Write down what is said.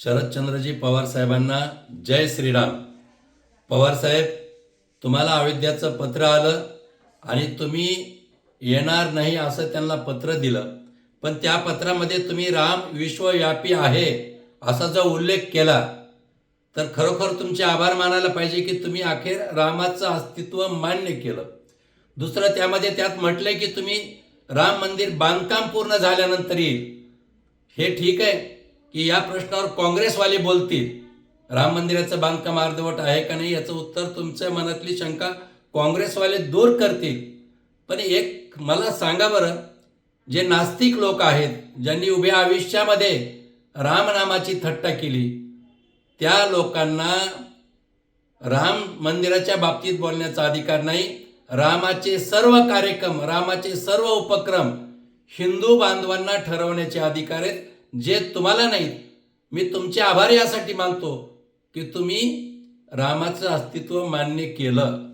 शरदचंद्रजी पवार साहेबांना जय श्रीराम. पवार साहेब तुम्हाला अयोध्याचं पत्र आलं आणि तुम्ही येणार नाही असं त्यांना पत्र दिलं. पण त्या पत्रामध्ये तुम्ही राम विश्वव्यापी आहे असा जो उल्लेख केला तर खरोखर तुमचे आभार मानायला पाहिजे की तुम्ही अखेर रामाचं अस्तित्व मान्य केलं. दुसरं त्यामध्ये त्यात म्हटलंय की तुम्ही राम मंदिर बांधकाम पूर्ण झाल्यानंतर येईल हे ठीक आहे की या प्रश्नावर काँग्रेसवाले बोलतील. राम मंदिराचं बांधकाम अर्धवट आहे का नाही याचं उत्तर तुमच्या मनातली शंका काँग्रेसवाले दूर करतील. पण एक मला सांगा बरं जे नास्तिक लोक आहेत ज्यांनी उभ्या आयुष्यामध्ये रामनामाची थट्टा केली त्या लोकांना राम मंदिराच्या बाबतीत बोलण्याचा अधिकार नाही. रामाचे सर्व कार्यक्रम रामाचे सर्व उपक्रम हिंदू बांधवांना ठरवण्याचे अधिकार आहेत. जे तुम्हाला नाहीत मी तुमचे आभार यासाठी मानतो की तुम्ही रामाचं अस्तित्व मान्य केलं.